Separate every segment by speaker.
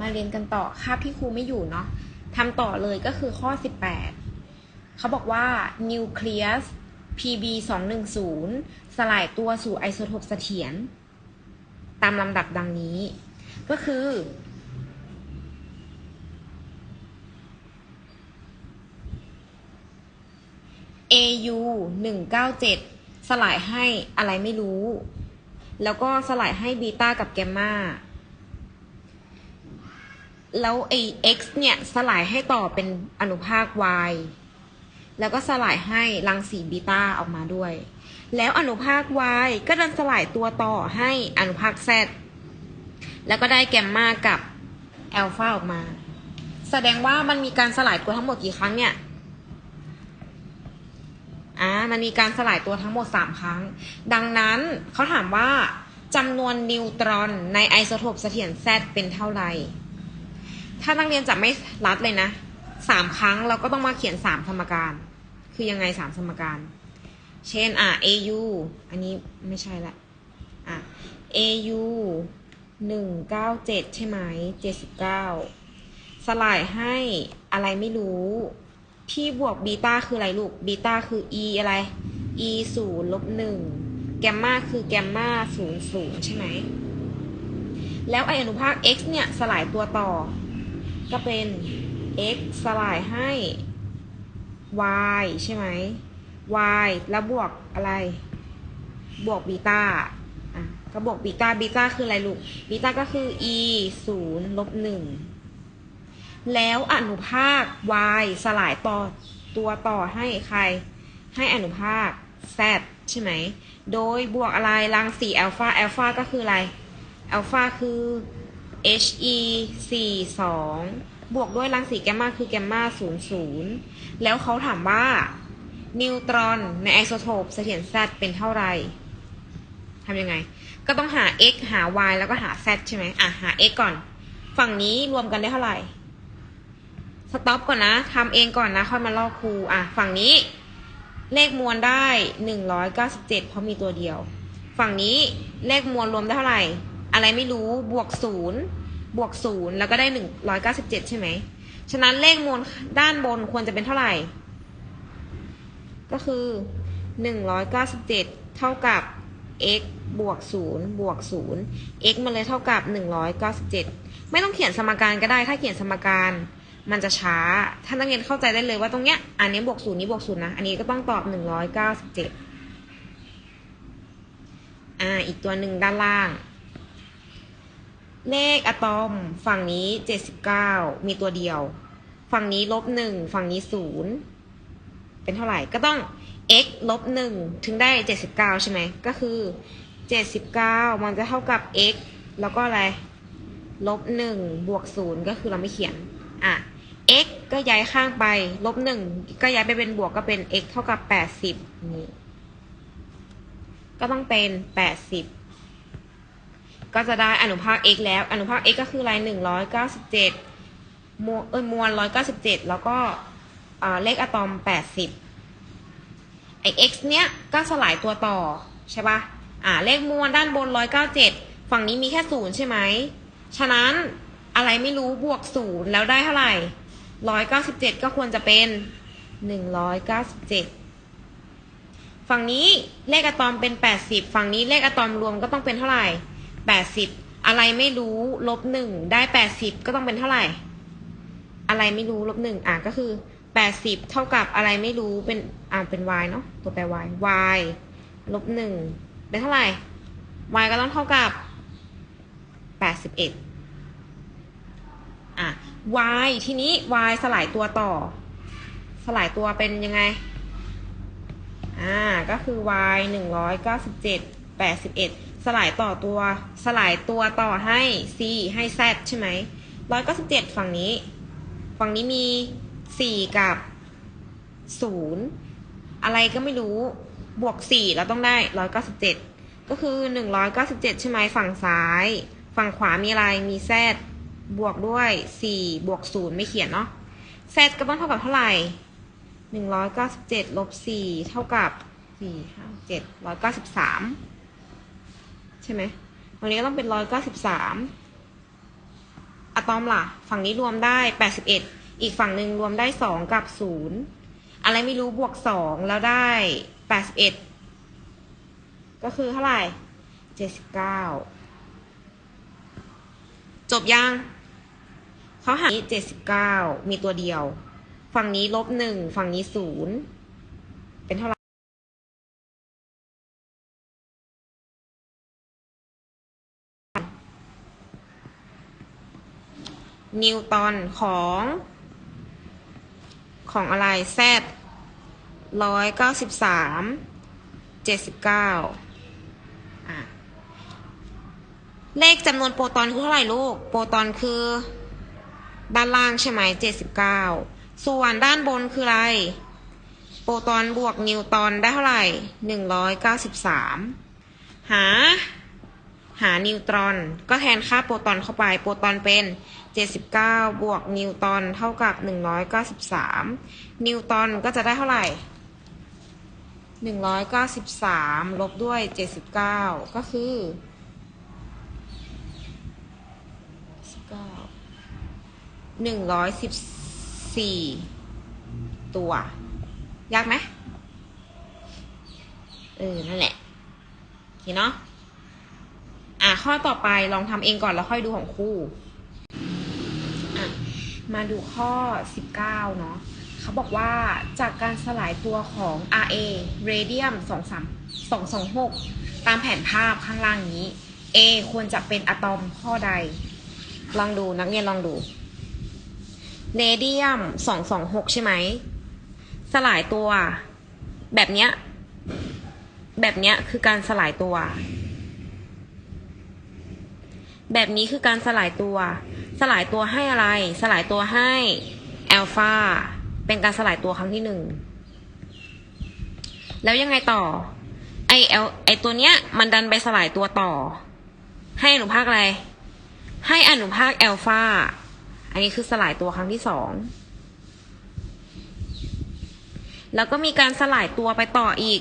Speaker 1: มาเรียนกันต่อคาบที่ครูไม่อยู่เนาะทำต่อเลยก็คือข้อ 18 เขาบอกว่า nucleus Pb 2 1 0สลายตัวสู่ไอโซโทปเสถียรตามลำดับดังนี้ ก็คือ AU 197 สลายให้อะไรไม่รู้ แล้วก็สลายให้บีต้ากับแกมมา แล้วไอ X เนี่ยสลายให้ต่อเป็นอนุภาค Y แล้วก็สลายให้รังสีบีตาออกมาด้วย แล้วอนุภาค Y ก็ดันสลายตัวต่อให้อนุภาค Z แล้วก็ได้แกมมากับแอลฟาออกมา แสดงว่ามันมีการสลายตัวทั้งหมดกี่ครั้งเนี่ยอ่ามันมีการสลายตัวทั้งหมด 3 ครั้ง ดังนั้นเขาถามว่าจำนวนนิวตรอนในไอโซโทปเสถียร Z เป็นเท่าไหร่ ถ้านักเรียนจะไม่รัดเลยนะสามครั้งเราก็ต้องมาเขียนสามสมการ คือยังไงสามสมการ เช่นอะ AU อันนี้ไม่ใช่ละอะ AU หนึ่งเก้าเจ็ดใช่ไหมเจ็ดสิบเก้าสลายให้อะไรไม่รู้ที่บวกบีต้าคืออะไรลูกบีต้าคือ e อะไร e ศูนย์ลบหนึ่งแกมมาคือแกมมาศูนย์ศูนย์ใช่ไหม แล้วไออนุภาค x เนี่ย สลายตัวต่อ ก็เป็น x สลายให้ y ใช่ไหม y แล้วบวกอะไร บวกบีต้าอะก็บวกบีต้าบีต้าคืออะไรลูกบีต้าก็คือ e ศูนย์ลบหนึ่งแล้วอนุภาค y สลายต่อตัวต่อให้ใคร ให้อนุภาค z ใช่ไหม โดยบวกอะไรรังสีอัลฟาอัลฟาก็คืออะไรอัลฟาคือ he 4 2 บวกด้วยรังสีแกมมาคือแกมมา0 0 แล้วเขาถามว่า นิวตรอนในไอโซโทปเสถียร Z เป็นเท่าไหร่ทำยังไง ก็ต้องหา x หา y แล้วก็หา z ใช่ไหมอะ หา x ก่อน ฝั่งนี้รวมกันได้เท่าไหร่ สต็อปก่อนนะทำเองก่อนนะ ค่อยมาลอกครู อะ ฝั่งนี้ เลขมวลได้ 197 เพราะมีตัวเดียว ฝั่งนี้เลขมวลรวมได้เท่าไหร่ อะไรไม่รู้บวกศูนย์บวกศูนย์แล้วก็ได้197ใช่ไหม ฉะนั้นเลขมวลด้านบนควรจะเป็นเท่าไหร่ ก็คือ197เก้าสิบเจ็ดเท่ากับ x บวก0บวก0 x มันเลยเท่ากับ197ไม่ต้องเขียนสมการก็ได้ ถ้าเขียนสมการมันจะช้า ถ้านักเรียนเข้าใจได้เลยว่าตรงเนี้ย อันนี้บวก0นี้บวก0นะ อันนี้ก็ต้องตอบ197อ่า อีกตัวหนึ่งด้านล่าง เลขอะตอม ฝั่งนี้79มีตัวเดียว ฝั่งนี้ลบ1ฝั่งนี้0เป็นเท่าไหร่ก็ต้อง x ลบ1ถึงได้79ใช่ไหมก็คือ79มันจะเท่ากับ x แล้วก็อะไรลบ1บวก0ก็คือเราไม่เขียนอะ x ก็ย้ายข้างไปลบ1ก็ย้ายไปเป็นบวกก็เป็น x เท่ากับ80นี่ก็ต้องเป็น80 ก็จะได้อนุภาค x แล้ว อนุภาค x ก็คืออะไร197มวลเอ้ยมวล197 แล้วก็เลขอะตอม 80ไอ x เนี้ยก็สลายตัวต่อใช่ปะอ่าเลขมวลด้านบน 197 ฝั่งนี้มีแค่ศูนย์ใช่ไหม ฉะนั้นอะไรไม่รู้บวกศูนย์แล้วได้เท่าไหร่197 ก็ควรจะเป็น 197ฝั่งนี้เลขอะตอมเป็น 80 ฝั่งนี้เลขอะตอมรวมก็ต้องเป็นเท่าไหร่ 80อะไรไม่รู้ลบหนึ่งได้80ก็ต้องเป็นเท่าไหร่ อะไรไม่รู้ลบหนึ่งอะก็คือ80เท่ากับอะไรไม่รู้เป็นอ่าเป็น y เนาะตัวแปร y y ลบหนึ่งเป็นเท่าไหร่ y ก็ต้องเท่ากับ81อะ y ทีนี้ y สลายตัวต่อ สลายตัวเป็นยังไง อ่า ก็คือ y หนึ่งร้อยเก้าสิบเจ็ดแปดสิบเอ็ด สลายต่อตัว สลายตัวต่อให้ c ให้ z ใช่ไหมร้อยเก้าสิบเจ็ดฝั่งนี้ ฝั่งนี้มีสี่กับศูนย์อะไรก็ไม่รู้ บวกสี่เราต้องได้ร้อยเก้าสิบเจ็ดก็คือหนึ่งร้อยเก้าสิบเจ็ดใช่ไหมฝั่งซ้าย ฝั่งขวามีอะไร มี z บวกด้วยสี่บวกศูนย์ไม่เขียนเนาะ z ก็ต้องเท่ากับเท่าไหร่หนึ่งร้อยเก้าสิบเจ็ดลบสี่เท่ากับสี่ห้าเจ็ดร้อยเก้าสิบสาม ใช่ไหมวันนี้ก็ต้องเป็นร้อยเก้าสิบสามอะตอมล่ะ ฝั่งนี้รวมได้แปดสิบเอ็ดอีกฝั่งหนึ่งรวมได้สองกับศูนย์อะไรไม่รู้บวกสองแล้วได้แปดสิบเอ็ดก็คือเท่าไหร่เจ็ดสิบเก้าจบยังเขาหาเจ็ดสิบเก้ามีตัวเดียว ฝั่งนี้ลบหนึ่งฝั่งนี้ศูนย์เป็นเท่าไหร่ นิวตันของของอะไรแซดร้อยเก้าสิบสามเจ็ดสิบเก้าเลขจำนวนโปรตอนคือเท่าไหร่ลูก โปรตอนคือ ด้านล่างใช่ไหมเจ็ดสิบเก้าส่วนด้านบนคืออะไร โปรตอนบวกนิวตอนได้เท่าไหร่หนึ่งร้อยเก้าสิบสามหา หานิวตรอน ก็แทนค่าโปรตอนเข้าไป โปรตอนเป็น 79 บวกนิวตอนเท่ากับ 193 นิวตอนก็จะได้เท่าไหร่ 193 ลบด้วย 79 ก็คือ 114 ตัว ยากไหมเออ นั่นแหละ โอเคเนาะ อะ ข้อต่อไปลองทำเองก่อนแล้วค่อยดูของครูอ่ มาดูข้อ 19 เนาะเขาบอกว่าจากการสลายตัวของ Ra radium 23 226 ตามแผนภาพข้างล่างนี้ A ควรจะเป็นอะตอมข้อใด ลองดูนักเรียนลองดูเรเดียม 226 ใช่ไหม สลายตัว แบบเนี้ย แบบเนี้ยคือการสลายตัว แบบนี้คือการสลายตัว สลายตัวให้อะไร สลายตัวให้แอลฟาเป็นการสลายตัวครั้งที่หนึ่ง แล้วยังไงต่อ ไอเอลไอตัวเนี้ย มันดันไปสลายตัวต่อ ให้อนุภาคอะไร ให้อนุภาคแอลฟาอันนี้คือสลายตัวครั้งที่สอง แล้วก็มีการสลายตัวไปต่ออีก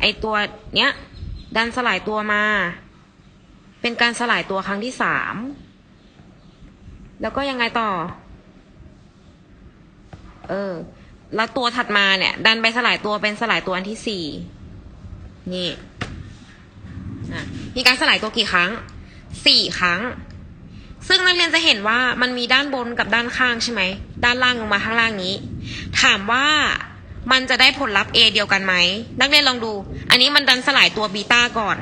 Speaker 1: ไอตัวเนี้ย ดันสลายตัวมา เป็นการสลายตัวครั้งที่สาม แล้วก็ยังไงต่อ เออ แล้วตัวถัดมาเนี่ย ดันไปสลายตัวเป็นสลายตัวอันที่สี่ นี่อะมีการสลายตัวกี่ครั้ง สี่ครั้ง ซึ่งนักเรียนจะเห็นว่ามันมีด้านบนกับด้านข้างใช่ไหม ด้านล่างลงมาข้างล่างนี้ ถามว่ามันจะได้ผลลัพธ์ A เดียวกันไหม นักเรียนลองดู อันนี้มันดันสลายตัวบีต้าก่อน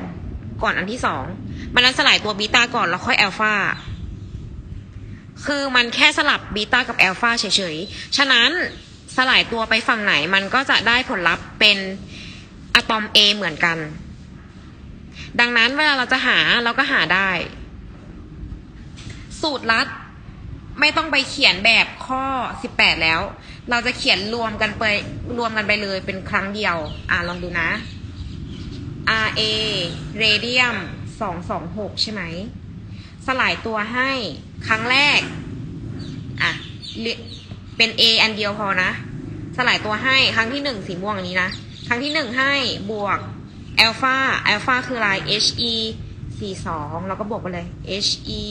Speaker 1: ก่อนอันที่สอง มันนั้นสลายตัวบีตาก่อนแล้วค่อยแอลฟาคือมันแค่สลับบีตากับแอลฟาเฉยๆ ฉะนั้นสลายตัวไปฝั่งไหนมันก็จะได้ผลลัพธ์เป็นอะตอม A เหมือนกัน ดังนั้นเวลาเราจะหาเราก็หาได้ สูตรลัดไม่ต้องไปเขียนแบบข้อ 18 แล้ว เราจะเขียนรวมกันไปรวมกันไปเลยเป็นครั้งเดียว อ่าลองดูนะ RA radium องสองหกใช่ไหม สลายตัวให้ครั้งแรก อะ เป็น A อันเดียวพอนะ สลายตัวให้ครั้งที่หนึ่งสีม่วงนี้นะ ครั้งที่หนึ่งให้บวกอัลฟาอัลฟาคืออะไร HE สี่4 2แล้วก็บวกไปเลย HE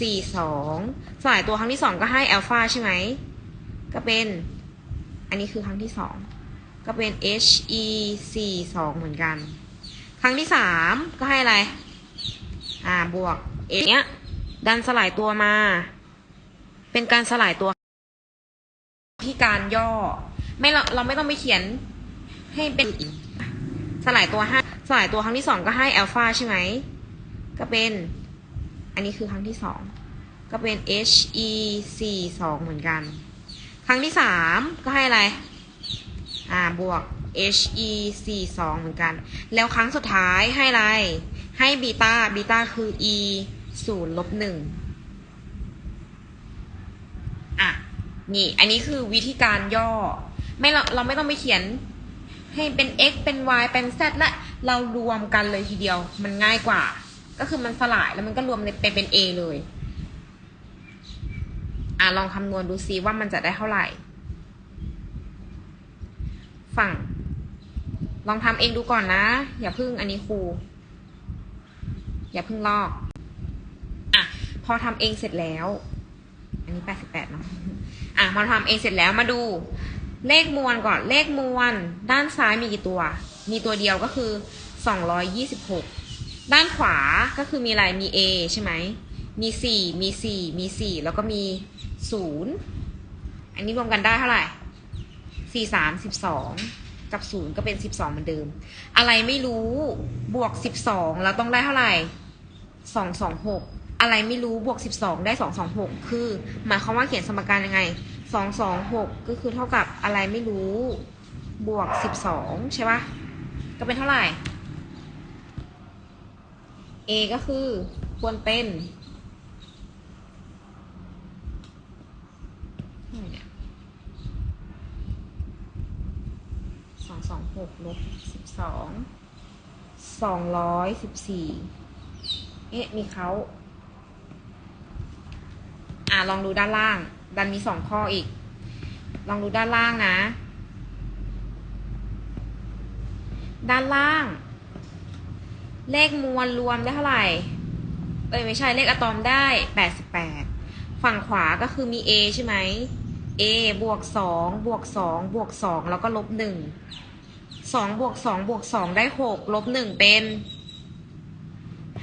Speaker 1: สี่สองสลายตัวครั้งที่สองก็ให้อัลฟาใช่ไหม ก็เป็น อันนี้คือครั้งที่สองก็เป็น HE สี่สองเหมือนกัน ครั้งที่สามก็ให้อะไร อ่าบวก A เนี้ย ดันสลายตัวมา เป็นการสลายตัว ที่การย่อ ไม่เราเราไม่ต้องไปเขียนให้เป็นสลายตัวห้าสลายตัวครั้งที่สองก็ให้อัลฟาใช่ไหม ก็เป็น อันนี้คือครั้งที่สอง ก็เป็น He สี่สองเหมือนกัน ครั้งที่สามก็ให้อะไร อ่า บวก He สี่สองเหมือนกัน แล้วครั้งสุดท้ายให้อะไร ให้บีตาบีตาคือ e ศูนย์ลบหนึ่งอะ นี่ อันนี้คือวิธีการย่อ ไม่เราเราไม่ต้องไปเขียน ให้เป็น x เป็น y เป็น z และเรารวมกันเลยทีเดียว มันง่ายกว่า ก็คือมันสลายแล้วมันก็รวมไปเป็น a เลย อะ ลองคำนวณดูซิว่ามันจะได้เท่าไหร่ ฝั่ง ลองทำเองดูก่อนนะ อย่าพึ่งอันนี้ครู อย่าเพิ่งลอกอะพอทำเองเสร็จแล้ว อันนี้แปดสิบแปดเนาะอะมาทำเองเสร็จแล้วมาดู เลขมวลก่อนเลขมวลด้านซ้ายมีกี่ตัว มีตัวเดียวก็คือสองร้อยยี่สิบหกด้านขวาก็คือมีอะไรมี A ใช่ไหม มีสี่มีสี่มีสี่แล้วก็มีศูนย์อันนี้รวมกันได้เท่าไหร่สี่สามสิบสองกับศูนย์ก็เป็นสิบสองเหมือนเดิม อะไรไม่รู้บวกสิบสองแล้วต้องได้เท่าไหร่ สองสองหกอะไรไม่รู้บวกสิบสองได้สองสองหกคือหมายความว่าเขียนสมการยังไงสองสองหกก็คือเท่ากับอะไรไม่รู้บวกสิบสองใช่ปะก็เป็นเท่าไหร่ A ก็คือควรเป็นสองสองหกลบสิบสองสองร้อยสิบสี่ เอ๊ะมีเขาอะลองดูด้านล่าง ดันมีสองข้ออีก ลองดูด้านล่างนะ ด้านล่าง เลขมวลรวมได้เท่าไหร่ เอ้ยไม่ใช่เลขอะตอมได้แปดสิบแปดฝั่งขวาก็คือมี A ใช่ไหม A บวกสองบวกสองบวกสองแล้วก็ลบหนึ่งสองบวกสองบวกสองได้หกลบหนึ่งเป็น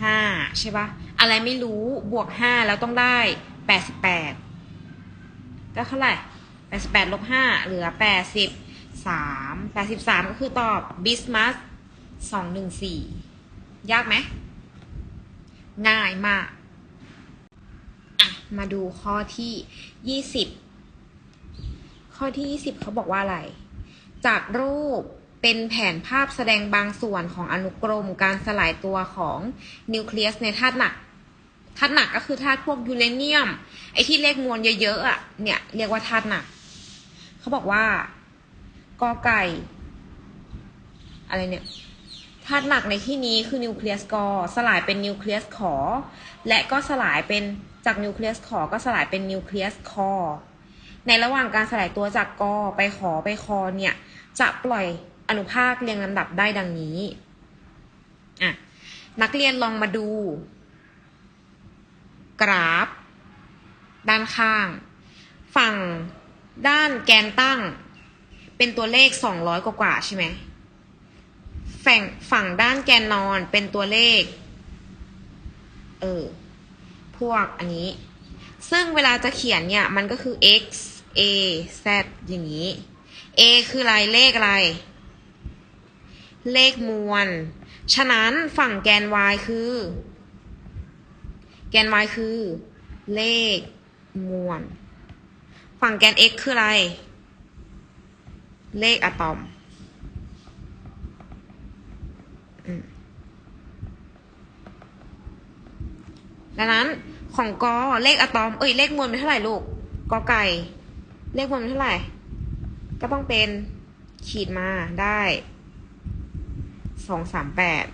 Speaker 1: ห้าใช่ปะอะไรไม่รู้บวกห้าแล้วต้องได้แปดสิบแปดก็เท่าไหร่แปดสิบแปดลบห้าเหลือแปดสิบสามแปดสิบสามก็คือตอบบิสมัสสองหนึ่งสี่ยากไหม ง่ายมากอะมาดูข้อที่ยี่สิบข้อที่ยี่สิบเขาบอกว่าอะไร จากรูป เป็นแผนภาพแสดงบางส่วนของอนุกรมการสลายตัวของนิวเคลียสในธาตุหนักธาตุหนักก็คือธาตุพวกยูเรเนียม ไอที่เลขมวลเยอะๆอะเนี่ยเรียกว่าธาตุหนัก เขาบอกว่ากอไก่ อะไรเนี่ยธาตุหนักในที่นี้คือนิวเคลียสกอสลายเป็นนิวเคลียสขอ และก็สลายเป็นจากนิวเคลียสขอก็สลายเป็นนิวเคลียสคอในระหว่างการสลายตัวจากกอไปขอไปคอเนี่ย จะปล่อย อนุภาคเรียงลำดับได้ดังนี้อะนักเรียนลองมาดู กราฟ ด้านข้าง ฝั่งด้านแกนตั้ง เป็นตัวเลข 200 กว่าๆใช่ไหมฝั่งฝั่งด้านแกนนอนเป็นตัวเลข เออ พวกอันนี้ ซึ่งเวลาจะเขียนเนี่ย มันก็คือ x a z อย่างนี้ a คืออะไรเลขอะไร เลขมวล ฉะนั้นฝั่งแกน y คือ แกน y คือ เลขมวล ฝั่งแกน x คืออะไร เลขอะตอม ดังนั้นของกอเลขอะตอม เอ้ยเลขมวลเป็นเท่าไหร่ลูก กอไก่ เลขมวลเป็นเท่าไหร่ ก็ต้องเป็นขีดมาได้ สองสามแปด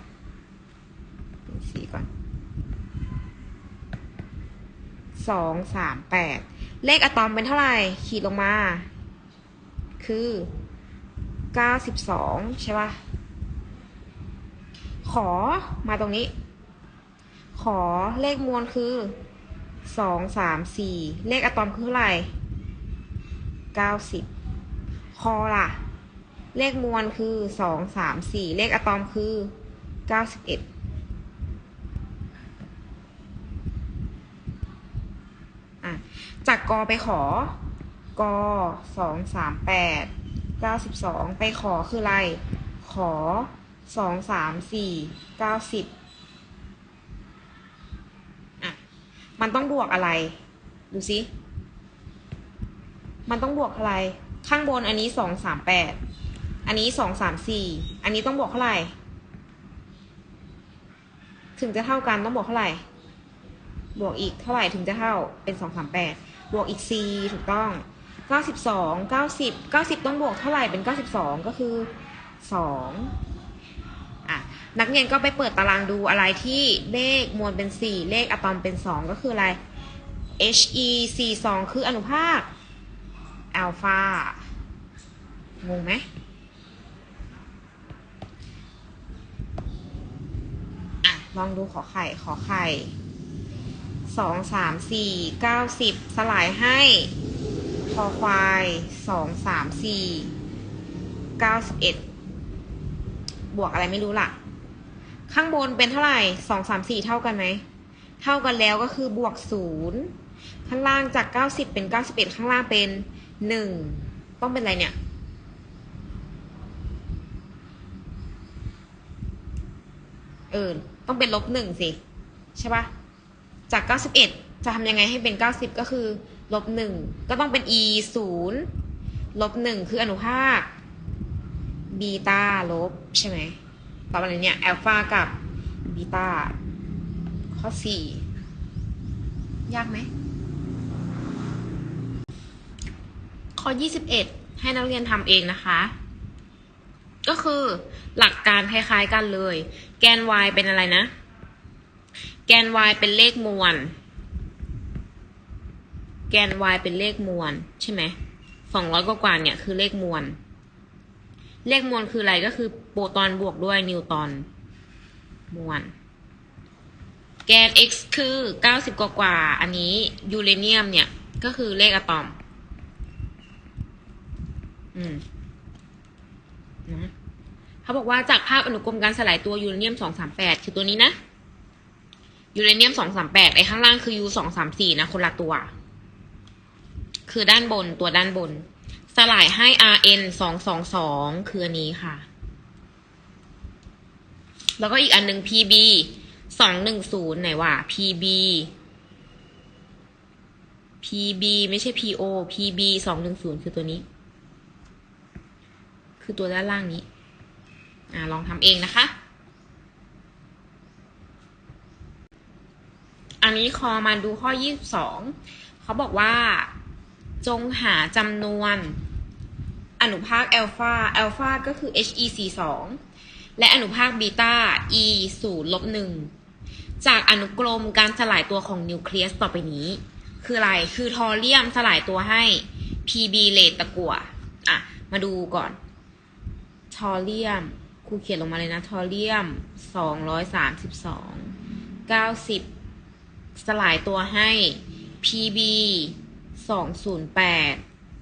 Speaker 1: สี่ก่อนสองสามแปดเลขอะตอมเป็นเท่าไหร่ ขีดลงมา คือเก้าสิบสองใช่ป่ะ ขอมาตรงนี้ ขอเลขมวลคือสองสามสี่เลขอะตอมคือเท่าไหร่เก้าสิบคอล่ะ เลขมวลคือสองสามสี่เลขอะตอมคือเก้าสิบเอ็ดจากกอไปขอกอสองสามแปดเก้าสิบสองไปขอคืออะไร ขอสองสามสี่เก้าสิบอะ มันต้องบวกอะไร ดูสิ มันต้องบวกอะไร ข้างบนอันนี้สองสามแปด อันนี้สองสามสี่อันนี้ต้องบวกเท่าไหร่ ถึงจะเท่ากันต้องบวกเท่าไหร่ บวกอีกเท่าไหร่ถึงจะเท่าเป็นสองสามแปดบวกอีกสี่ถูกต้องเก้าสิบสองเก้าสิบเก้าสิบต้องบวกเท่าไหร่เป็นเก้าสิบสองก็คือสองอะนักเรียนก็ไปเปิดตารางดูอะไรที่เลขมวลเป็นสี่เลขอะตอมเป็นสองก็คืออะไร He สี่สองคืออนุภาคอัลฟางงไหมอะ ลองดูขอไข่ขอไข่สองสามสี่เก้าสิบสลายให้คอควายสองสามสี่เก้าสิบเอ็ดบวกอะไรไม่รู้ล่ะ ข้างบนเป็นเท่าไหร่สองสามสี่เท่ากันไหม เท่ากันแล้วก็คือบวกศูนย์ข้างล่างจากเก้าสิบเป็นเก้าสิบเอ็ดข้างล่างเป็นหนึ่งต้องเป็นอะไรเนี่ย เออ ต้องเป็นลบหนึ่งสิ ใช่ปะจากเก้าสิบเอ็ดจะทำยังไงให้เป็นเก้าสิบก็คือลบหนึ่งก็ต้องเป็น e ศูนย์ลบหนึ่งคืออนุภาคบีตาลบใช่ไหมต่อไปเนี่ยแอลฟากับบีตาข้อสี่ยากไหมข้อยี่สิบเอ็ดให้นักเรียนทำเองนะคะ ก็คือหลักการคล้ายๆกันเลย แกน y เป็นอะไรนะ แกน y เป็นเลขมวล แกน y เป็นเลขมวลใช่ไหมสองร้อยกว่าเนี่ยคือเลขมวล เลขมวลคืออะไรก็คือโปรตอนบวกด้วยนิวตอนมวล แกน x คือเก้าสิบกว่าอันนี้ยูเรเนียมเนี่ยก็คือเลขอะตอม อืมนะ เขาบอกว่าจากภาพอนุกรมการสลายตัวยูเรเนียมสองสามแปดคือตัวนี้นะยูเรเนียมสองสามแปดไอ้ข้างล่างคือยูสองสามสี่นะคนละตัว คือด้านบนตัวด้านบน สลายให้ Rn สองสองสองคืออันนี้ค่ะ แล้วก็อีกอันหนึ่ง Pb สองหนึ่งศูนย์ไหนวะ Pb Pb ไม่ใช่ Po Pb สองหนึ่งศูนย์คือตัวนี้ คือตัวด้านล่างนี้ อ่าลองทำเองนะคะ อันนี้คอมาดูข้อ 22 เขาบอกว่าจงหาจำนวนอนุภาคแอลฟาแอลฟาก็คือ He 4 2และอนุภาคบีตา E 0ลบ1จากอนุกรมการสลายตัวของนิวเคลียสต่อไปนี้ คืออะไร คือทอเรียมสลายตัวให้ Pb เลตตะกั่วอะ มาดูก่อน ทอเรียม ครูเขียนลงมาเลยนะทอเรียมสองร้อยสามสิบสองเก้าสิบสลายตัวให้ PB สองศูนย์แปด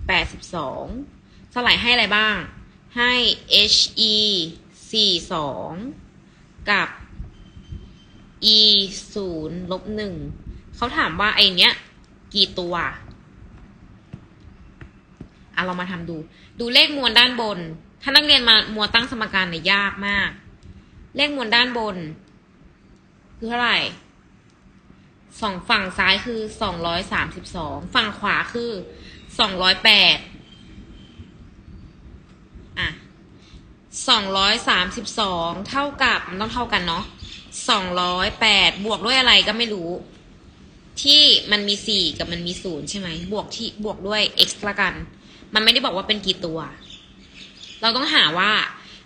Speaker 1: แปดสิบสองสลายให้อะไรบ้าง ให้ HE สี่สองกับ E ศูนย์ลบหนึ่งเขาถามว่าไอเนี้ย กี่ตัวอะเรามาทำดู ดูเลขมวลด้านบน ถ้านักเรียนมามัวตั้งสมการเนี่ยยากมาก เลขมวลด้านบน คือเท่าไหร่สองฝั่งซ้ายคือสองร้อยสามสิบสองฝั่งขวาคือสองร้อยแปดอะสองร้อยสามสิบสองเท่ากับมันต้องเท่ากันเนาะสองร้อยแปดบวกด้วยอะไรก็ไม่รู้ ที่มันมีสี่กับมันมีศูนย์ใช่ไหมบวกที่บวกด้วย x ละกัน มันไม่ได้บอกว่าเป็นกี่ตัว เราต้องหาว่า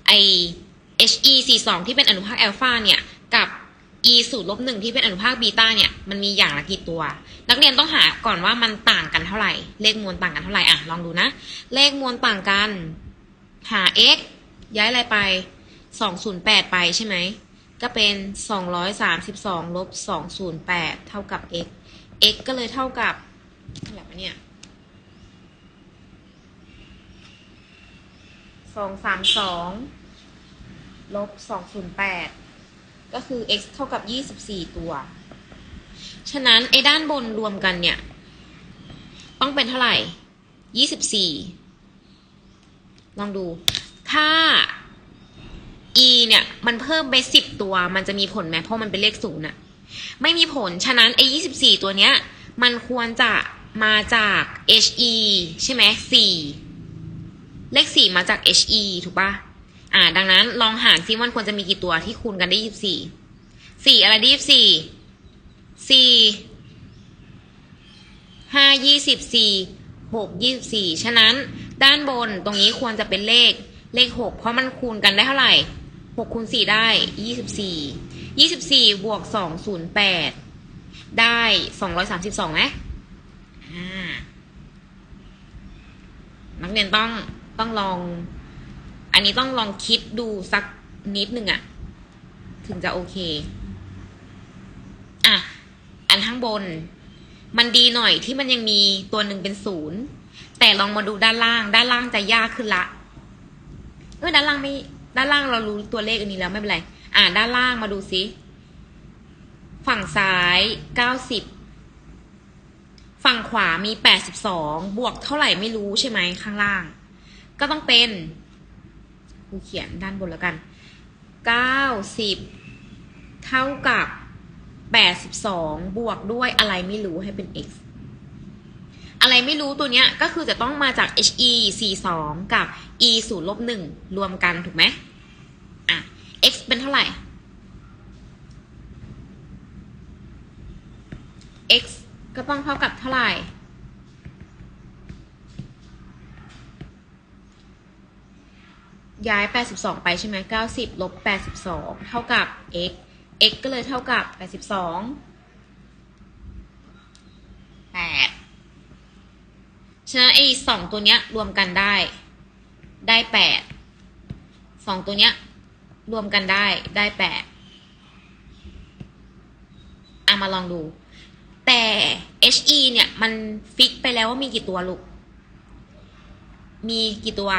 Speaker 1: ไอ he 4 2ที่เป็นอนุภาคอัลฟาเนี่ยกับ e 0ลบหนึ่งที่เป็นอนุภาคบีตาเนี่ยมันมีอย่างละกี่ตัว นักเรียนต้องหาก่อนว่ามันต่างกันเท่าไหร่ เลขมวลต่างกันเท่าไหร่อะลองดูนะ เลขมวลต่างกัน หา x ย้ายอะไรไป 208 ไปใช่ไหม ก็เป็น 232ลบ208 เท่ากับ x x ก็เลยเท่ากับเท่าไหร่วะเนี่ย องสามสองลบสองศูนย์แปดก็คือ x เท่ากับยี่สิบสี่ตัว ฉะนั้นไอ้ด้านบนรวมกันเนี่ย ต้องเป็นเท่าไหร่ยี่สิบสี่ลองดู ถ้า e เนี่ย มันเพิ่มไปสิบตัว มันจะมีผลไหมเพราะมันเป็นเลขศูนย์อะไม่มีผล ฉะนั้นไอ้ยี่สิบสี่ตัวเนี้ย มันควรจะมาจาก he ใช่ไหมสี่ เลขสี่มาจาก he ถูกปะอ่า ดังนั้นลองหารซิมันควรจะมีกี่ตัวที่คูณกันได้ยี่สิบสี่สี่อะไรได้ยี่สิบสี่สี่ห้ายี่สิบสี่หกยี่สิบสี่ฉะนั้นด้านบนตรงนี้ควรจะเป็นเลขเลขหกเพราะมันคูณกันได้เท่าไหร่หกคูณสี่ได้ยี่สิบสี่ยี่สิบสี่บวกสองศูนย์แปดได้สองร้อยสามสิบสองไหมนักเรียนต้อง ต้องลอง อันนี้ต้องลองคิดดูสักนิดหนึ่งอะถึงจะโอเค อะ อันข้างบน มันดีหน่อยที่มันยังมีตัวหนึ่งเป็นศูนย์แต่ลองมาดูด้านล่าง ด้านล่างจะยากขึ้นละ เออด้านล่างไม่ด้านล่างเรารู้ตัวเลขอันนี้แล้วไม่เป็นไร อ่าด้านล่างมาดูซิ ฝั่งซ้ายเก้าสิบฝั่งขวามีแปดสิบสองบวกเท่าไหร่ไม่รู้ใช่ไหมข้างล่าง ก็ต้องเป็นกูเขียนด้านบนแล้วกันเก้าสิบเท่ากับแปดสิบสองบวกด้วยอะไรไม่รู้ให้เป็น x อะไรไม่รู้ตัวเนี้ยก็คือจะต้องมาจาก he 42 กับ e 0ลบ1รวมกันถูกไหมอะ x เป็นเท่าไหร่ x ก็ต้องเท่ากับเท่าไหร่ ย้าย 82 ไปใช่ไหม90 ลบ 82 เท่ากับ x x ก็เลยเท่ากับ 82 8 ฉะนั้นไอ้สองตัวเนี้ยรวมกันได้ ได้8สองตัวเนี้ยรวมกันได้ได้8อะมาลองดู แต่ he เนี่ย มันฟิกไปแล้วว่ามีกี่ตัวลูก มีกี่ตัว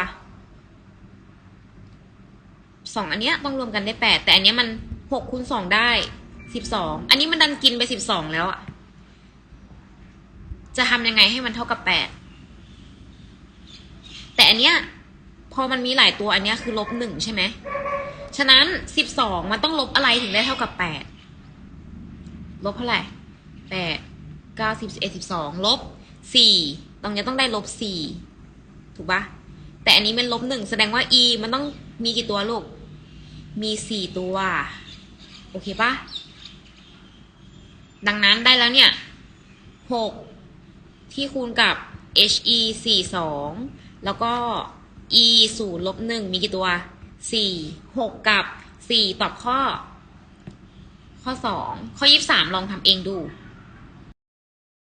Speaker 1: สองอันเนี้ยต้องรวมกันได้แปดแต่อันเนี้ยมันหกคูณสองได้สิบสองอันนี้มันดันกินไปสิบสองแล้วอะจะทำยังไงให้มันเท่ากับแปดแต่อันเนี้ยพอมันมีหลายตัวอันเนี้ยคือลบหนึ่งใช่ไหมฉะนั้นสิบสองมันต้องลบอะไรถึงได้เท่ากับแปดลบเท่าไหร่แปดเก้าสิบเอ็ดสิบสองลบสี่ตรงนี้ต้องได้ลบสี่ถูกปะแต่อันนี้มันลบหนึ่งแสดงว่า e มันต้องมีกี่ตัวลูก มีสี่ตัว โอเคปะดังนั้นได้แล้วเนี่ยหกที่คูณกับ he สี่สองแล้วก็ e ศูนย์ลบหนึ่งมีกี่ตัวสี่หกกับสี่ตอบข้อ ข้อสองข้อยี่สามลองทำเองดู